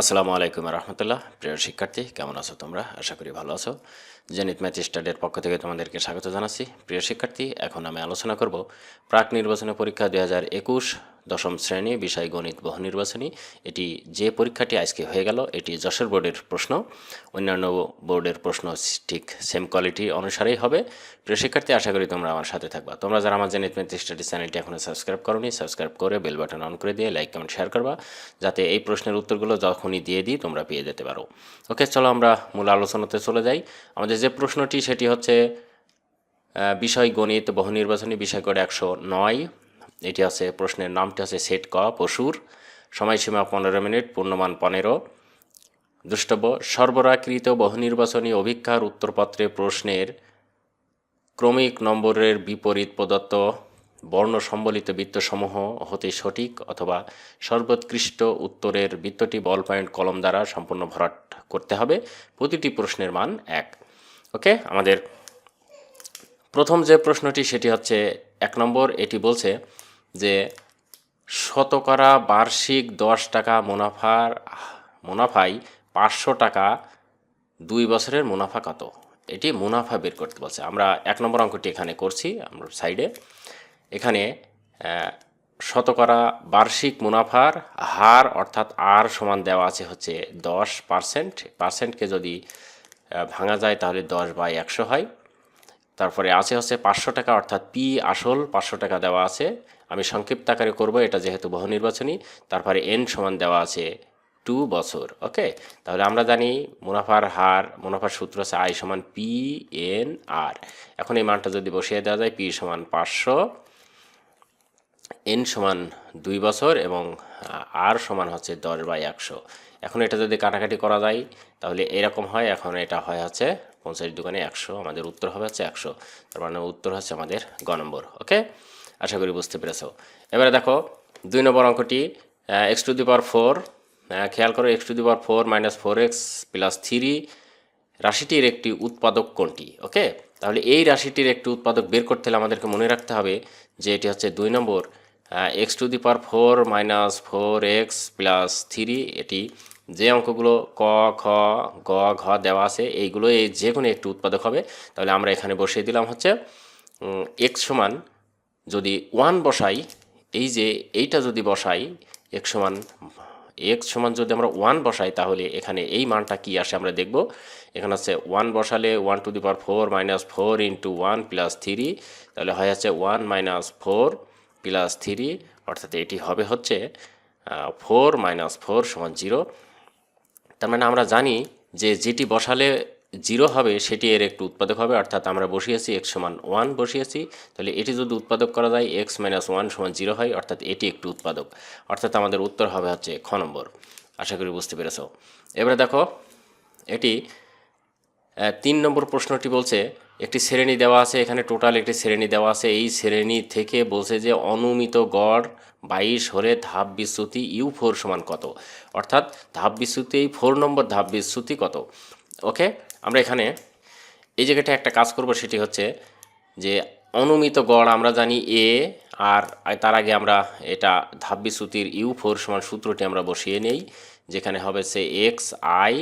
আসসালামু আলাইকুম রহমতুল্লাহ। প্রিয় শিক্ষার্থী, কেমন আছো তোমরা? আশা করি ভালো আছো। জেনিত ম্যাথ স্টাডির পক্ষ থেকে তোমাদেরকে স্বাগত জানাচ্ছি। প্রিয় শিক্ষার্থী, এখন আমি আলোচনা করব প্রাক নির্বাচনী পরীক্ষা দু হাজার একুশ দশম শ্রেণি বিষয় গণিত বহু নির্বাচনী। এটি যে পরীক্ষাটি আজকে হয়ে গেল, এটি যশোর বোর্ডের প্রশ্ন। অন্যান্য বোর্ডের প্রশ্ন ঠিক সেম কোয়ালিটি অনুসারেই হবে। প্রিয় শিক্ষার্থী, আশা করি তোমরা আমার সাথে থাকবা। তোমরা যারা আমার ম্যাথ স্টাডি চ্যানেলটি এখনও সাবস্ক্রাইব করোনি সাবস্ক্রাইব করে বেল বাটন অন করে দিয়ে লাইক কমেন্ট শেয়ার করবা, যাতে এই প্রশ্নের উত্তরগুলো যখনই দিয়ে দিই তোমরা পেয়ে যেতে পারো। ওকে চলো আমরা মূল আলোচনাতে চলে যাই। আমাদের যে প্রশ্নটি, সেটি হচ্ছে বিষয় গণিত বহু নির্বাচনী বিষয় করে একশো নয়। এটি আছে, প্রশ্নের নামটি আছে সেট ক পশুর। সময়সীমা পনেরো মিনিট, পূর্ণমান পনেরো। দ্রষ্টব্য, সর্বরাকৃত বহু নির্বাচনী অভিক্ষার উত্তরপত্রে প্রশ্নের ক্রমিক নম্বরের বিপরীত প্রদত্ত বর্ণ সম্বলিত বৃত্তসমূহ হতে সঠিক অথবা সর্বোৎকৃষ্ট উত্তরের বৃত্তটি বল পয়েন্ট কলম দ্বারা সম্পূর্ণ ভরাট করতে হবে। প্রতিটি প্রশ্নের মান এক। ওকে? আমাদের প্রথম যে প্রশ্নটি, সেটি হচ্ছে এক নম্বর। এটি বলছে যে শতকরা বার্ষিক দশ টাকা মুনাফার, মুনাফায় পাঁচশো টাকা দুই বছরের মুনাফা কত? এটি মুনাফা বের করতে বলছে। আমরা এক নম্বর অঙ্কটি এখানে করছি, আমরা সাইডে। এখানে শতকরা বার্ষিক মুনাফার হার অর্থাৎ আর সমান দেওয়া আছে হচ্ছে দশ পার্সেন্ট। পার্সেন্টকে যদি ভাঙা যায় তাহলে দশ বাই একশো হয়। তারপরে আছে হচ্ছে পাঁচশো টাকা, অর্থাৎ পি আসল পাঁচশো টাকা দেওয়া আছে। আমি সংক্ষিপ্ত আকারে করব, এটা যেহেতু বহু নির্বাচনী তারপরে এন সমান দেওয়া আছে টু বছর ওকে তাহলে আমরা জানি মুনাফার হার, মুনাফার সূত্র আছে আই সমান পি এন আর এখন এই মানটা যদি বসিয়ে দেওয়া যায় পি সমান পাঁচশো এন সমান দুই বছর এবং আর সমান হচ্ছে দশ বাই একশো। এখন এটা যদি কাটাকাটি করা যায়, তাহলে এরকম হয়, এখন এটা হয় হচ্ছে পঞ্চাশ দোকানে একশো, আমাদের উত্তর হবে হচ্ছে একশো। তার মানে উত্তর হচ্ছে আমাদের গ নম্বর ওকে আশা করি বুঝতে পেরেছ। এবারে দেখো, দুই নম্বর অঙ্কটি X to the power four খেয়াল করো X to the power four minus four X plus three রাশিটির একটি উৎপাদক কোনটি, ওকে? তাহলে এই রাশিটির একটি উৎপাদক বের করতে হলে আমাদেরকে মনে রাখতে হবে যে এটি হচ্ছে দুই নম্বর X to the power four minus four X plus three এটি যে অঙ্কগুলো ক, খ, গ, ঘ দেওয়া আছে এইগুলো এই যে কোনো একটি উৎপাদক হবে। তাহলে আমরা এখানে বসিয়ে দিলাম হচ্ছে এক্স সমান যদি ওয়ান বসাই, এই যে এইটা যদি বসাই এক সমান এক সমান যদি আমরা ওয়ান বসাই, তাহলে এখানে এই মানটা কি আসে আমরা দেখব। এখানে হচ্ছে ওয়ান বসালে one to the power four minus four into one plus three, তাহলে হয় হচ্ছে one minus four plus three, অর্থাৎ এটি হবে হচ্ছে ফোর মাইনাস ফোর সমান জিরো। তার মানে আমরা জানি যে যেটি বসালে জিরো হবে, সেটি এর একটু উৎপাদক হবে, অর্থাৎ আমরা বসিয়েছি এক্স সমান ওয়ান বসিয়েছি, তাহলে এটি যদি উৎপাদক করা যায় এক্স মাইনাস ওয়ান সমান জিরো হয়, অর্থাৎ এটি একটু উৎপাদক। অর্থাৎ আমাদের উত্তর হবে হচ্ছে খ নম্বর। আশা করি বুঝতে পেরেছ। এবারে দেখো, এটি তিন নম্বর প্রশ্নটি বলছে, একটি শ্রেণি দেওয়া আছে, এখানে টোটাল একটি শ্রেণি দেওয়া আছে, এই শ্রেণি থেকে বলছে যে অনুমিত গড় বাইশ হলে ধাপ বিচ্যুতি ইউ ফোর সমান কত? অর্থাৎ ধাপ বিচ্যুতি, এই ফোর নম্বর ধাপ বিচ্যুতি কত? ওকে আমরা এখানে এই জায়গাটা একটা কাজ করব, সেটি হচ্ছে যে অনুমিত গড় আমরা জানি এ আর তার আগে আমরা এটা ধাপ বিচ্যুতির ইউ ফোর সমান সূত্রটি আমরা বসিয়ে নেই, যেখানে হবে সে এক্স আই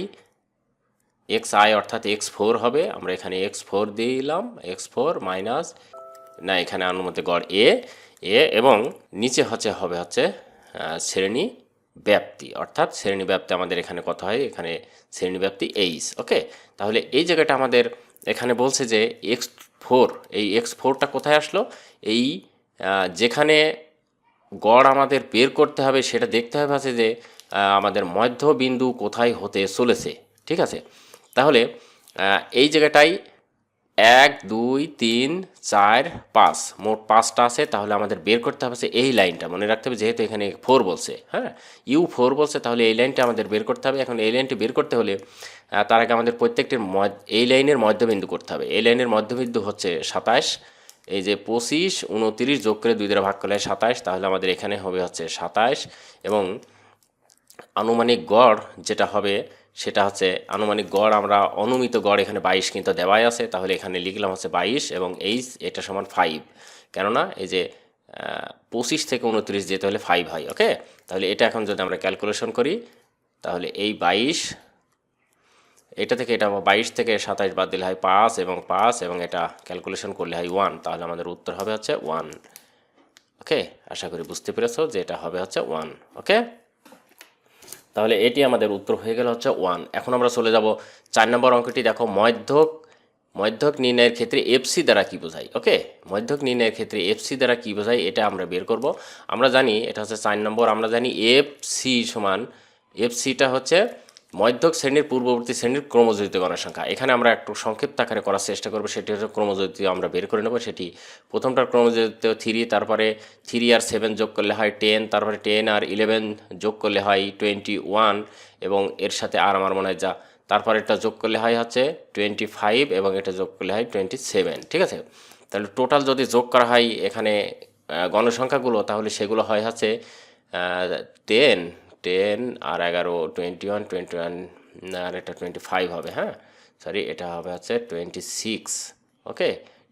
এক্স আই অর্থাৎ এক্স ফোর হবে। আমরা এখানে এক্স ফোর দিলাম এক্স ফোর মাইনাস না, এখানে অনুমতি গড় এ এ এবং নিচে হচ্ছে, হবে হচ্ছে শ্রেণি ব্যাপ্তি, অর্থাৎ শ্রেণি ব্যাপ্তি আমাদের এখানে কত হয়? এখানে শ্রেণি ব্যাপ্তি এইচ, ওকে? তাহলে এই জায়গাটা আমাদের এখানে বলছে যে এক্স ফোর, এই এক্স ফোরটা কোথায় আসলো? এই যেখানে গড় আমাদের বের করতে হবে, সেটা দেখতে হবে আছে যে আমাদের মধ্যবিন্দু কোথায় হতে চলেছে, ঠিক আছে? তাহলে এই জায়গাটায় এক, দুই, তিন, চার, পাঁচ। মোট পাঁচটা আছে, তাহলে আমাদের বের করতে হবে এই লাইনটা। মনে রাখতে হবে, যেহেতু এখানে ফোর বলছে হ্যাঁ? ইউ ফোর বলছে, তাহলে এই লাইনটা আমাদের বের করতে হবে। এখন এই লাইনটি বের করতে হলে তার আগে আমাদের প্রত্যেকটির এই লাইনের মধ্যবিন্দু করতে হবে। এই লাইনের মধ্যবিন্দু হচ্ছে সাতাশ, এই যে পঁচিশ, উনতিরিশ যোগ করে দুই দ্বারা ভাগ করলে সাতাশ, তাহলে আমাদের এখানে হবে হচ্ছে সাতাশ। এবং আনুমানিক গড় যেটা হবে সেটা হচ্ছে আনুমানিক গড়, আমরা অনুমিত গড় এখানে বাইশ কিন্তু দেওয়াই আছে, তাহলে এখানে লিখলাম হচ্ছে বাইশ এবং এইচ এটা সমান ফাইভ। কেননা এই যে পঁচিশ থেকে উনত্রিশ যেতে হলে ফাইভ হয়, ওকে? তাহলে এটা এখন যদি আমরা ক্যালকুলেশন করি, তাহলে এই বাইশ, এটা থেকে এটা বাইশ থেকে সাতাশ বাদ দিলে হয় পাঁচ এবং পাঁচ এবং এটা ক্যালকুলেশন করলে হয় ওয়ান, তাহলে আমাদের উত্তর হবে হচ্ছে ওয়ান। ওকে? আশা করি বুঝতে পেরেছ যে এটা হবে হচ্ছে ওয়ান, ওকে? তাহলে এটি আমাদের উত্তর হয়ে গেল হচ্ছে ওয়ান এখন আমরা চলে যাব চার নম্বর অঙ্কটি দেখো, মধ্যক মধ্যক নির্ণয়ের ক্ষেত্রে এফসি দ্বারা কি বোঝায়? ওকে মধ্যক নির্ণয়ের ক্ষেত্রে এফসি দ্বারা কী বোঝায়? এটা আমরা বের করব। আমরা জানি এটা হচ্ছে চার নম্বর, আমরা জানি এফসি সমান এফসিটা হচ্ছে মধ্যক শ্রেণির পূর্ববর্তী শ্রেণির ক্রমজড়িত গণের সংখ্যা। এখানে আমরা একটু সংক্ষিপ্ত আকারে করার চেষ্টা করব। সেটি হচ্ছে ক্রমজড়িত আমরা বের করে নেব। সেটি প্রথমটার ক্রমজড়িত থ্রি তারপরে থ্রি আর সেভেন যোগ করলে হয় টেন তারপরে টেন আর ইলেভেন যোগ করলে হয় টোয়েন্টি ওয়ান এবং এর সাথে আর আমার মনে হয় যা তারপর এটা যোগ করলে হয় হচ্ছে টোয়েন্টি ফাইভ এবং এটা যোগ করলে হয় টোয়েন্টি সেভেন ঠিক আছে? তাহলে টোটাল যদি যোগ করা হয় এখানে গণসংখ্যাগুলো, তাহলে সেগুলো হয় হচ্ছে টেন টেন আর এগারো টোয়েন্টি ওয়ান টোয়েন্টি ওয়ান আর এটা টোয়েন্টি ফাইভ হবে হ্যাঁ? সরি এটা হবে হচ্ছে twenty six okay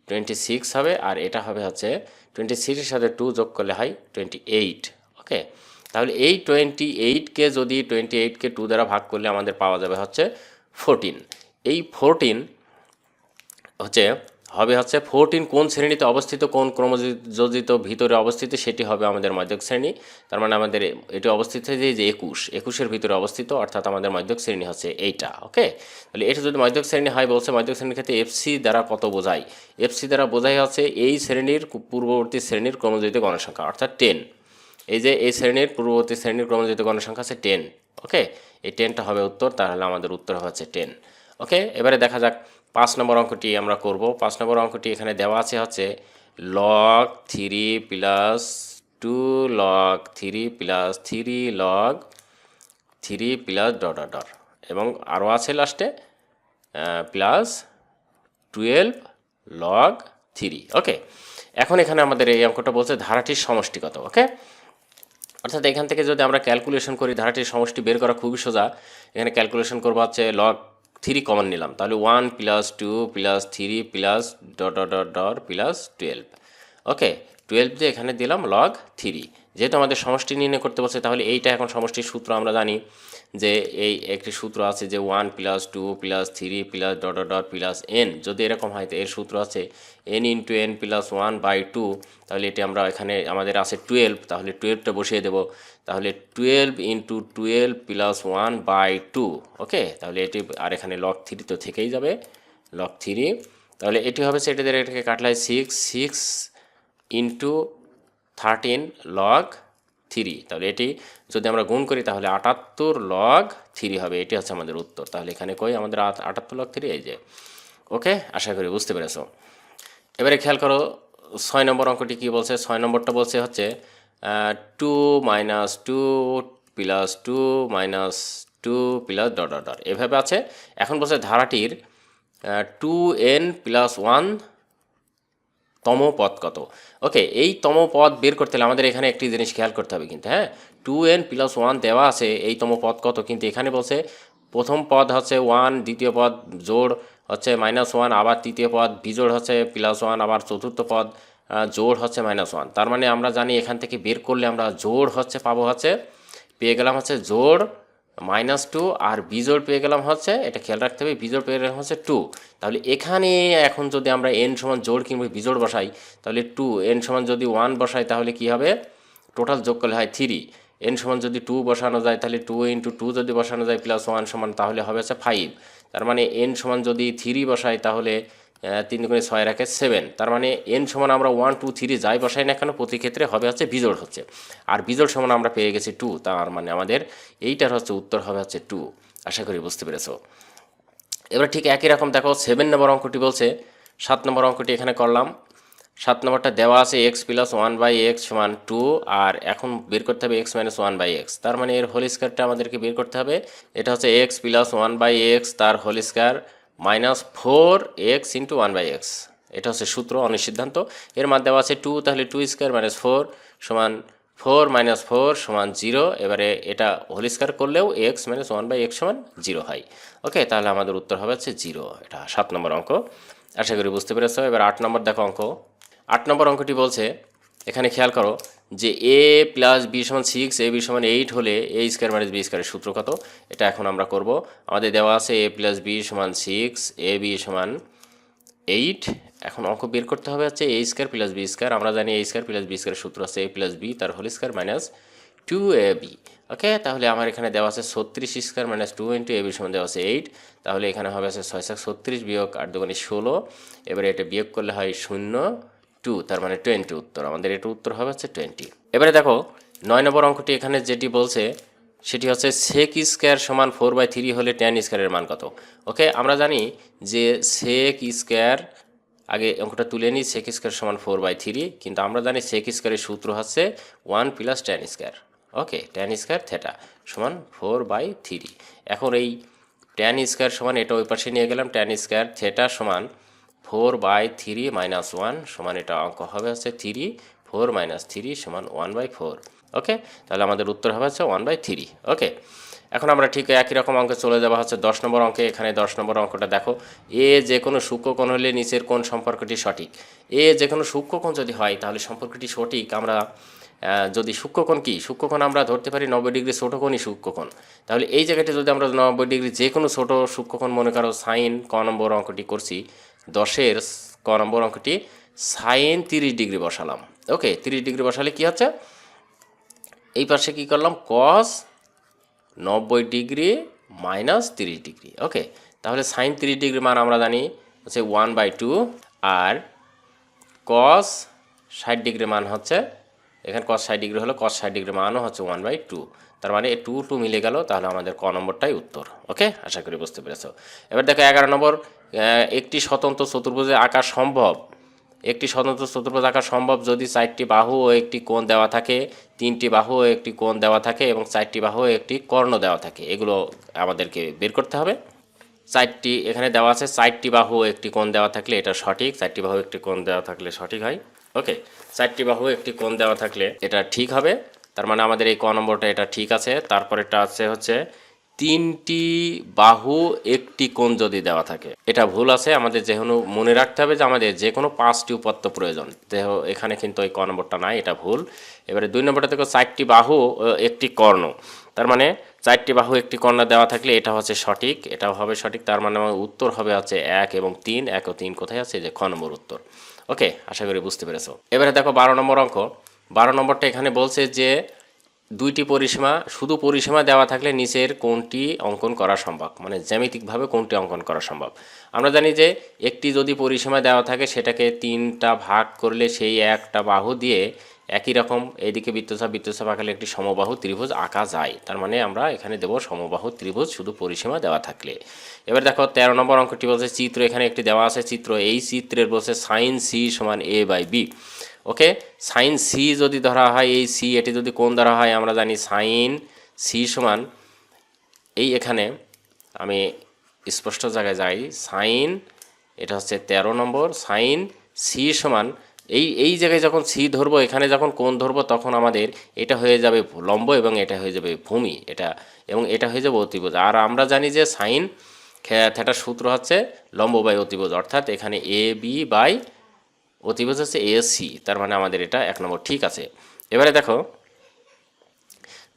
twenty six হবে আর এটা হবে হচ্ছে টোয়েন্টি সিক্সের সাথে টু যোগ করলে হয় টোয়েন্টি এইট ওকে তাহলে এই টোয়েন্টি এইটকে যদি টোয়েন্টি এইটকে টু দ্বারা ভাগ করলে আমাদের পাওয়া যাবে হচ্ছে ফোরটিন এই ফোরটিন হচ্ছে হবে হচ্ছে ফোরটিন কোন শ্রেণীতে অবস্থিত, কোন ক্রমযোজিত ভিতরে অবস্থিত সেটি হবে আমাদের মধ্যক শ্রেণি। তার মানে আমাদের এটি অবস্থিত যে একুশ, একুশের ভিতরে অবস্থিত, অর্থাৎ আমাদের মধ্যক শ্রেণি হচ্ছে এইটা, ওকে? তাহলে এটা যদি মধ্যক শ্রেণি হয়, বলছে মধ্যক শ্রেণির ক্ষেত্রে এফসি দ্বারা কত বোঝায়? এফসি দ্বারা বোঝাই হচ্ছে এই শ্রেণির পূর্ববর্তী শ্রেণির ক্রমযোজিত গণসংখ্যা, অর্থাৎ টেন এই যে এই শ্রেণির পূর্ববর্তী শ্রেণির ক্রমযোজিত গণসংখ্যা আছে টেন ওকে? এই টেনটা হবে উত্তর, তাহলে আমাদের উত্তর হচ্ছে টেন ওকে? এবারে দেখা যাক পাঁচ নম্বর অঙ্কটি আমরা করব। পাঁচ নম্বর অঙ্কটি এখানে দেওয়া আছে হচ্ছে log three plus two log three plus three log three plus dot dot এবং আরও আছে লাস্টে plus twelve log three okay এখন এখানে আমাদের এই অঙ্কটা বলছে ধারাটির সমষ্টি কত ওকে অর্থাৎ এখান থেকে যদি আমরা ক্যালকুলেশন করি, ধারাটির সমষ্টি বের করা খুবই সোজা। এখানে ক্যালকুলেশন করব হচ্ছে লগ থ্রি কমন নিলাম তাহলে one plus two plus three plus dot dot dot plus twelve okay twelve দিয়ে এখানে দিলাম লগ থ্রি যেহেতু আমাদের সমষ্টি নির্ণয় করতে বলছে, তাহলে এইটা এখন সমষ্টির সূত্র আমরা জানি। যে এই একটি সূত্র আছে যে one plus two plus three plus dot dot plus N যদি এরকম হয়, তো এর সূত্র আছে N into N plus one by two তাহলে এটি আমরা এখানে, আমাদের আছে টুয়েলভ তাহলে টুয়েলভটা বসিয়ে দেবো। তাহলে twelve into twelve plus one by two okay তাহলে এটি আর এখানে লক থ্রি তো থেকেই যাবে। লক থ্রি তাহলে এটি হবে সেটা দিয়ে এটাকে কাটলায় six six into thirteen log three তাহলে এটি যদি আমরা গুণ করি, তাহলে আটাত্তর লগ থ্রি হবে। এটি হচ্ছে আমাদের উত্তর। তাহলে এখানে কই? আমাদের আটাত্তর লগ থ্রি এই যে। ওকে আশা করি বুঝতে পেরেছ। এবারে খেয়াল করো, ছয় নম্বর অঙ্কটি কী বলছে? ছয় নম্বরটা বলছে হচ্ছে two minus two plus two minus two plus dot dot এভাবে আছে। এখন বলছে ধারাটির টু এন প্লাস ওয়ান তম পদ কত? ওকে এই তম পদ বের করতে হলে আমাদের এখানে একটি জিনিস খেয়াল করতে হবে কিন্তু হ্যাঁ? টু এন প্লাস ওয়ান দেওয়া আছে, এই তম পদ কত? কিন্তু এখানে বলছে, প্রথম পদ হচ্ছে ওয়ান দ্বিতীয় পদ জোড় হচ্ছে মাইনাস ওয়ান আবার তৃতীয় পদ বিজোড় হচ্ছে প্লাস ওয়ান আবার চতুর্থ পদ জোড় হচ্ছে মাইনাস ওয়ান তার মানে আমরা জানি এখান থেকে বের করলে আমরা জোড় হচ্ছে, পাবো হচ্ছে, পেয়ে গেলাম হচ্ছে জোড় মাইনাস টু আর বিজোড় পেয়ে গেলাম হচ্ছে, এটা খেয়াল রাখতে হবে বিজোড় পেয়ে গেলাম হচ্ছে টু। তাহলে এখানে এখন যদি আমরা এন সমান জোড় কিংবা বিজোড় বসাই, তাহলে টু এন সমান যদি ওয়ান বসাই, তাহলে কি হবে? টোটাল যোগ করলে হয় থ্রি এন সমান যদি টু বসানো যায়, তাহলে টু ইন্টু টু যদি বসানো যায় প্লাস ওয়ান সমান, তাহলে হবে হচ্ছে ফাইভ তার মানে এন সমান যদি থ্রি বসাই, তাহলে তিন গুণে ছয় রাখে সেভেন তার মানে এন সমান আমরা ওয়ান টু থ্রি যাই বসাই না কেন, প্রতি ক্ষেত্রে হবে হচ্ছে বিজোড় হচ্ছে। আর বিজোড় সমান আমরা পেয়ে গেছি টু তার মানে আমাদের এইটার হচ্ছে উত্তর হবে হচ্ছে টু আশা করি বুঝতে পেরেছ। এবার ঠিক একই রকম, দেখো সেভেন নম্বর অঙ্কটি বলছে, সাত নম্বর অঙ্কটি এখানে করলাম। সাত নম্বরটা দেওয়া আছে X plus one by X সমান টু আর এখন বের করতে হবে X minus one by X তার মানে এর হোল স্কোয়ারটা আমাদেরকে বের করতে হবে। এটা হচ্ছে X plus one by X তার whole square minus four X into one by X এটা হচ্ছে সূত্র, অনিসিদ্ধান্ত। এর মধ্যে দেওয়া আছে টু তাহলে টু স্কোয়ার মাইনাস ফোর সমান ফোর মাইনাস ফোর সমান জিরো এবারে এটা হোল স্কোয়ার করলেও X minus one by X সমান জিরো হয়। ওকে তাহলে আমাদের উত্তর হবে হচ্ছে জিরো এটা সাত নম্বর অঙ্ক। আশা করি বুঝতে পেরেছ। এবার আট নম্বর দেখো অঙ্ক। আট নম্বর অঙ্কটি বলছে, এখানে খেয়াল করো যে এ প্লাস বি সমান সিক্স এ বি সমান এইট হলে এ স্কোয়ার মাইনাস বি স্কোয়ারের সূত্র কত? এটা এখন আমরা করব। আমাদের দেওয়া আছে এ প্লাস বি সমান সিক্স এ বি সমান এইট এখন অঙ্ক বের করতে হবে হচ্ছে A square plus B square আমরা জানি এ স্কোয়ার প্লাস বি স্কোয়ারের সূত্র আছে এ প্লাস বি তার whole square minus two A B okay? তাহলে আমার এখানে দেওয়া আছে ছত্রিশ square minus two into A B সমান দেওয়া আছে এইট তাহলে এখানে হবে আছে ছয় সাত ছত্রিশ বিয়োগ আট দুগুণে ষোলো। এবারে এটা বিয়োগ করলে হয় শূন্য। টু, তার মানে টোয়েন্টি উত্তর। আমাদের এটা উত্তর হবে হচ্ছে টোয়েন্টি এবারে দেখো, নয় নম্বর অঙ্কটি এখানে যেটি বলছে, সেটি হচ্ছে সেক স্কোয়ার সমান ফোর বাই থ্রি হলে টেন স্কোয়ারের মান কত? ওকে আমরা জানি যে সেক স্কোয়ার আগে অঙ্কটা তুলে নিই সেক স্কোয়ার সমান ফোর বাই থ্রি কিন্তু আমরা জানি সেক স্কোয়ারের সূত্র হচ্ছে one plus tan square okay tan square theta সমান ফোর বাই থ্রি এখন এই টেন স্কোয়ার সমান এটা ওই পাশে নিয়ে গেলাম টেন স্কোয়ার থেটা সমান four by three minus one সমান এটা অঙ্ক হবে হচ্ছে থ্রি, ফোর মাইনাস থ্রি সমান ওয়ান বাই ফোর। ওকে? তাহলে আমাদের উত্তর হবে হচ্ছে ওয়ান বাই থ্রি। ওকে? এখন আমরা ঠিক একই রকম অঙ্কে চলে যাওয়া হচ্ছে দশ নম্বর অঙ্কে। এখানে দশ নম্বর অঙ্কটা দেখো। এ যে কোনো সূক্ষ্মকোণ হলে নিচের কোন সম্পর্কটি সঠিক। এ যে কোনো সূক্ষ্মকোণ যদি হয় তাহলে সম্পর্কটি সঠিক। আমরা যদি সূক্ষ্মকোণ কি? সূক্ষ্মকোণ আমরা ধরতে পারি নব্বই ডিগ্রি ছোটো কোণই সূক্ষ্মকোণ তাহলে এই জায়গাটি যদি আমরা নব্বই ডিগ্রি যে কোনো ছোটো সূক্ষ্মকোণ মনে করো সাইন ক নম্বর অঙ্কটি করছি দশের ক নম্বর অঙ্কটি, সাইন তিরিশ ডিগ্রি বসালাম। ওকে, তিরিশ ডিগ্রি বসালে কি হচ্ছে? এই পাশে কি করলাম? কস নব্বই ডিগ্রি মাইনাস তিরিশ ডিগ্রি। ওকে, তাহলে সাইন তিরিশ ডিগ্রি মান আমরা জানি হচ্ছে ওয়ান বাই টু, আর কস ষাট ডিগ্রি মান হচ্ছে, এখানে কস ষাট ডিগ্রি হলো কস ষাট ডিগ্রি মানও হচ্ছে ওয়ান বাই টু। তার মানে টু টু মিলে গেল, তাহলে আমাদের ক নম্বরটাই উত্তর। ওকে, আশা করি বুঝতে পেরেছ। এবার দেখো এগারো নম্বর একটি স্বতন্ত্র চতুর্ভুজে আঁকা সম্ভব। একটি স্বতন্ত্র চতুর্ভুজ আঁকা সম্ভব যদি চারটি বাহু ও একটি কোণ দেওয়া থাকে, তিনটি বাহু ও একটি কোণ দেওয়া থাকে এবং চারটি বাহু একটি কর্ণ দেওয়া থাকে। এগুলো আমাদেরকে বের করতে হবে। চারটি এখানে দেওয়া আছে, চারটি বাহু একটি কোণ দেওয়া থাকলে এটা সঠিক, চারটি বাহু একটি কোণ দেওয়া থাকলে সঠিক হয়। ওকে চারটি বাহু একটি কোণ দেওয়া থাকলে এটা ঠিক হবে। তার মানে আমাদের এই ক নম্বরটা এটা ঠিক আছে। তারপরেটা আছে হচ্ছে তিনটি বাহু, একটি কোণ যদি দেওয়া থাকে। এটা ভুল আছে, আমাদের যেহেতু মনে রাখতে হবে যে আমাদের যে কোনো পাঁচটি উপাত্ত প্রয়োজন। দেহ এখানে কিন্তু ওই ক নম্বরটা নাই, এটা ভুল। এবারে দুই নম্বরটা থেকে চারটি বাহু একটি কর্ণ। তার মানে চারটি বাহু, একটি কর্ণ দেওয়া থাকলে এটা হচ্ছে সঠিক, এটাও হবে সঠিক। তার মানে আমার উত্তর হবে হচ্ছে এক এবং তিন, এক ও তিন কোথায় আছে? যে খ নম্বর উত্তর। ওকে, আশা করি বুঝতে পেরেছ। এবারে দেখো বারো নম্বর অঙ্ক। বারো নম্বরটা এখানে বলছে যে দুইটি পরিসীমা, শুধু পরিসীমা দেওয়া থাকলে নিচের কোনটি অঙ্কন করা সম্ভব মানে জ্যামিতিকভাবে কোনটি অঙ্কন করা সম্ভব। আমরা জানি যে একটি যদি পরিসীমা দেওয়া থাকে, সেটাকে তিনটা ভাগ করলে সেই একটা বাহু দিয়ে একই রকম এইদিকে বৃত্তচাপ বৃত্তচাপ আঁকালে একটি সমবাহু ত্রিভুজ আঁকা যায়। তার মানে আমরা এখানে দেবো সমবাহু ত্রিভুজ শুধু পরিসীমা দেওয়া থাকলে। এবার দেখো, তেরো নম্বর অঙ্কটি বলছে, চিত্র এখানে একটি দেওয়া আছে, চিত্র এই চিত্রের বলছে সাইন সি সমান A by B okay sine C যদি ধরা হয়, এই সি এটি যদি কোন ধরা হয়, আমরা জানি সাইন সি সমান এই এখানে আমি স্পষ্ট জায়গায় যাই। সাইন এটা হচ্ছে তেরো নম্বর। সাইন সি সমান এই এই জায়গায় যখন সি ধরবো, এখানে যখন কোণ ধরবো, তখন আমাদের এটা হয়ে যাবে লম্ব এবং এটা হয়ে যাবে ভূমি। এটা, এবং এটা হয়ে যাবে অতিভুজ। আর আমরা জানি যে সাইন থ্যাটার সূত্র হচ্ছে লম্ব বাই অতিভুজ। অর্থাৎ এখানে এ বি বাই অতিভুজ হচ্ছে এ সি তার মানে আমাদের এটা এক নম্বর, ঠিক আছে। এবারে দেখো,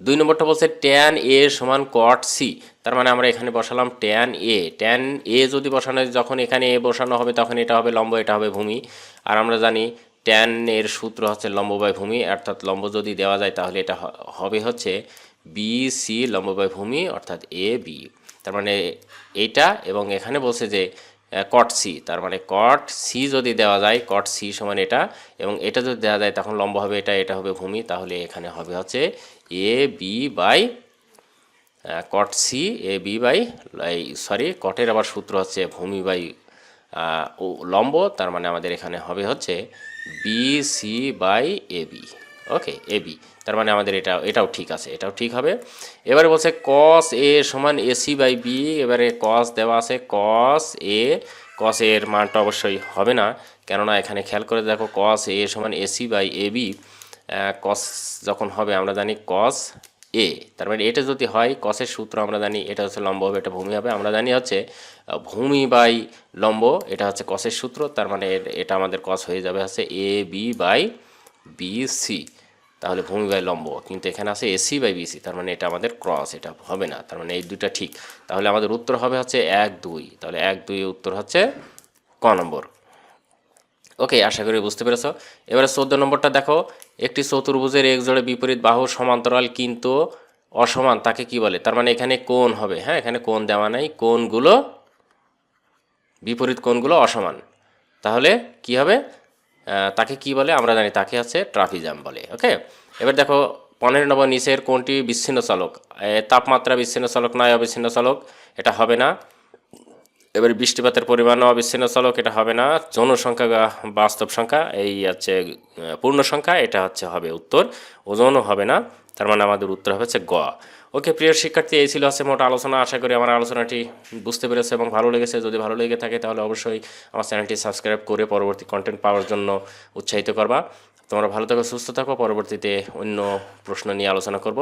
দুই নম্বরটা বলছে ট্যান এ সমান কট সি তার মানে আমরা এখানে বসালাম ট্যান এ ট্যান এ যদি বসানো, যখন এখানে এ বসানো হবে, তখন এটা হবে লম্ব, এটা হবে ভূমি। আর আমরা জানি ট্যান এর সূত্র হচ্ছে লম্ব বাই ভূমি, অর্থাৎ লম্ব যদি দেওয়া যায়, তাহলে এটা হবে হচ্ছে বি সি লম্ব বাই ভূমি, অর্থাৎ এ বি তার মানে এইটা এবং এখানে বলছে যে কট সি তার মানে কট সি যদি দেওয়া যায় কট সি সমান এটা, এবং এটা যদি দেওয়া যায়, তখন লম্ব হবে এটা এটা হবে ভূমি, তাহলে এখানে হবে হচ্ছে A B by cot C A B by sorry কটের আবার সূত্র হচ্ছে ভূমি বাই লম্ব, তার মানে আমাদের এখানে হবে হচ্ছে B C by A B okay A B তার মানে আমাদের এটা, এটাও ঠিক আছে, এটাও ঠিক হবে। এবারে বলছে কস এ সমান এসি বাই বি এবারে কস দেওয়া আছে কস এ কস এর মানটা অবশ্যই হবে না। কেননা এখানে খেয়াল করে দেখো কস এ সমান AC by A B cos যখন হবে আমরা জানি কস এ তার মানে এটা যদি হয় কসের সূত্র আমরা জানি এটা হচ্ছে লম্ব হবে, এটা ভূমি হবে। আমরা জানি হচ্ছে ভূমি বাই লম্ব, এটা হচ্ছে কসের সূত্র, তার মানে এটা আমাদের কস হয়ে যাবে হচ্ছে এ বি বাই বিসি তাহলে ভূমি বাই লম্ব। কিন্তু এখানে আছে এসি বাই বিসি তার মানে এটা আমাদের ক্রস এটা হবে না, তার মানে এই দুইটা ঠিক। তাহলে আমাদের উত্তর হবে হচ্ছে এক দুই, তাহলে এক দুই উত্তর হচ্ছে ক নম্বর। ওকে, আশা করি বুঝতে পেরেছ। এবারে চোদ্দ নম্বরটা দেখো, একটি চতুর্ভুজের এক জোড়ে বিপরীত বাহু সমান্তরাল কিন্তু অসমান, তাকে কি বলে? তার মানে এখানে কোন হবে হ্যাঁ এখানে কোন দেওয়া নাই কোনগুলো বিপরীত কোনগুলো অসমান। তাহলে কি হবে? তাকে কি বলে? আমরা জানি তাকে আছে ট্রাফিজাম বলে, ওকে? এবার দেখো, পনেরো নম্বর নিচের কোনটি বিচ্ছিন্ন চালক? তাপমাত্রা বিচ্ছিন্ন চালক নয়, অবিচ্ছিন্ন চালক, এটা হবে না। এবার বৃষ্টিপাতের পরিমাণও অবিচ্ছিন্ন চালক, এটা হবে না। জনসংখ্যা বাস্তব সংখ্যা, এই হচ্ছে পূর্ণ সংখ্যা এটা হচ্ছে হবে উত্তর। ওজনও হবে না, তার মানে আমাদের উত্তর হবে হচ্ছে গ। ওকে, প্রিয় শিক্ষার্থী, এই ছিল হচ্ছে মোট আলোচনা। আশা করি আমার আলোচনাটি বুঝতে পেরেছে এবং ভালো লেগেছে। যদি ভালো লেগে থাকে, তাহলে অবশ্যই আমার চ্যানেলটি সাবস্ক্রাইব করে পরবর্তী কন্টেন্ট পাওয়ার জন্য উৎসাহিত করবা। তোমরা ভালো থাকো, সুস্থ থাকো। পরবর্তীতে অন্য প্রশ্ন নিয়ে আলোচনা করব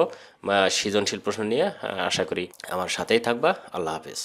সৃজনশীল প্রশ্ন নিয়ে। আশা করি আমার সাথেই থাকবা। আল্লাহ হাফেজ।